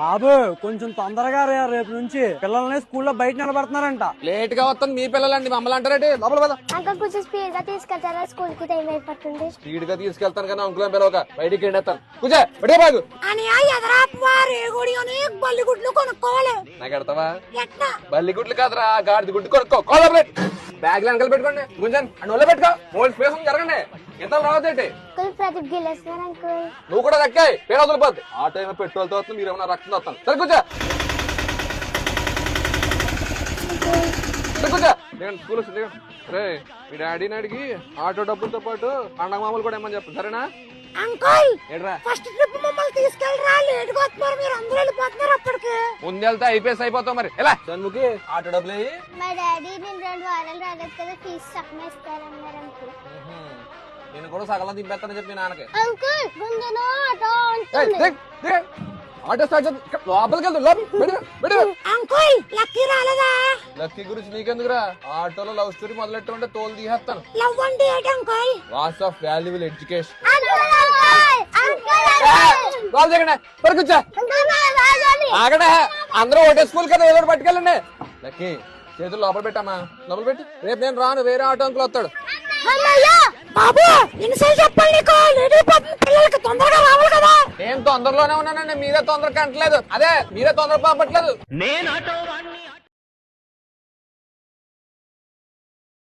బాబు కొంచెం తొందరగా రే రేపు నుంచి. పిల్లల్ని స్కూల్లో బయట నిలబడుతున్నారంట. లేట్గా వస్తుంది మీ పిల్లలండి మమ్మల్ని అంటారేంటి? లోపల పద. అంకల్ కొంచెం స్పీడ్గా తీసుకెళ్తారా? స్కూల్కి టైం అయిపోతుంది. స్పీడ్గా తీసుకెళ్తాను కానీ అంకుల్ పిలవక బయటికి ఎండేస్తాను కూర్చో బడే బాగు. అని అని బల్లిగుడ్లు కొనుక్కోవాలి. నాకు ఎడతావా? బల్లి గుడ్లు కాదురా గాడిద గుడ్డు కొనుక్కో. బ్యాగ్లో వెనకాల పెట్టుకోండి. గుంజన్ అండ్ ఒళ్ళో పెట్టుకో. మూడు స్పేస్ జరగండి. ఇతరులు రావద్దేంటి అంకుల్ ప్రదీప్ గిల్లేస్తున్నారు అంకుల్. నువ్వు కూడా దక్కాయి పేరు వదిలిపోద్ది. ఆ టైం పెట్రోల్తో మీరు ఏమైనా రక్తం వస్తాను సరే కూర్చో. సరే కూర్చో. దిగండి స్కూల్ వస్తుంది దిగండి రే మీ డాడీని అడిగి ఆటో డబ్బులతో పాటు పండగ మామూలు కూడా ఏమని చెప్పు సరేనా? అంకుల్ ఏడ్రా? ఫస్ట్ ట్రిప్ మమ్మల్ని తీసుకెళ్ళరా లేట్గా వస్తున్నారు మీరు అందరూ వెళ్ళిపోతున్నారు అప్పటికి. ముందు వెళ్తే ఐపీఎస్ అయిపోతావు మరి. ఎలా? చందుకి ఆటో డబ్బులు అయ్యి మా డాడీ నేను రెండు వారాలు రాలేదు కదా ఫీజు సగం ఇస్తారన్నారు అంకుల్. నేను కూడా సగలం దింపేస్తానని చెప్పి నాన్నకి. అంకుల్ గుంజను ఆటో. ఆటో స్టార్ట్ చేద్దాం. లోపలికి వెళ్దాం. అంకుల్ లక్కీ రాలేదా? లక్కీ గురించి నీకెందుకురా? ఆటోలో లవ్ స్టోరీ మొదలెట్టు అంటే తోలు తీసేస్తాను లవ్ అంటే ఏంటి uncle? Loss of valuable education. ఆగడే. అందరూ ఒకటే స్కూల్ కదా ఒకటి పట్టుకెళ్ళండి. లక్కీ చేతులు లోపల పెట్టామా లోపల పెట్టి. రేపు నేను రాను వేరే ఆటో అంకుల్ వస్తాడు. బాబు ఎన్నిసార్లు చెప్పాలి నీకు. లేట్ అయిపోతుంది పిల్లలకి తొందరగా రావాలి కదా. నేను తొందరలోనే ఉన్నానండి. మీరే తొందర కంటలేదు అదే మీరే తొందర పంపట్లేదు నేను ఆటో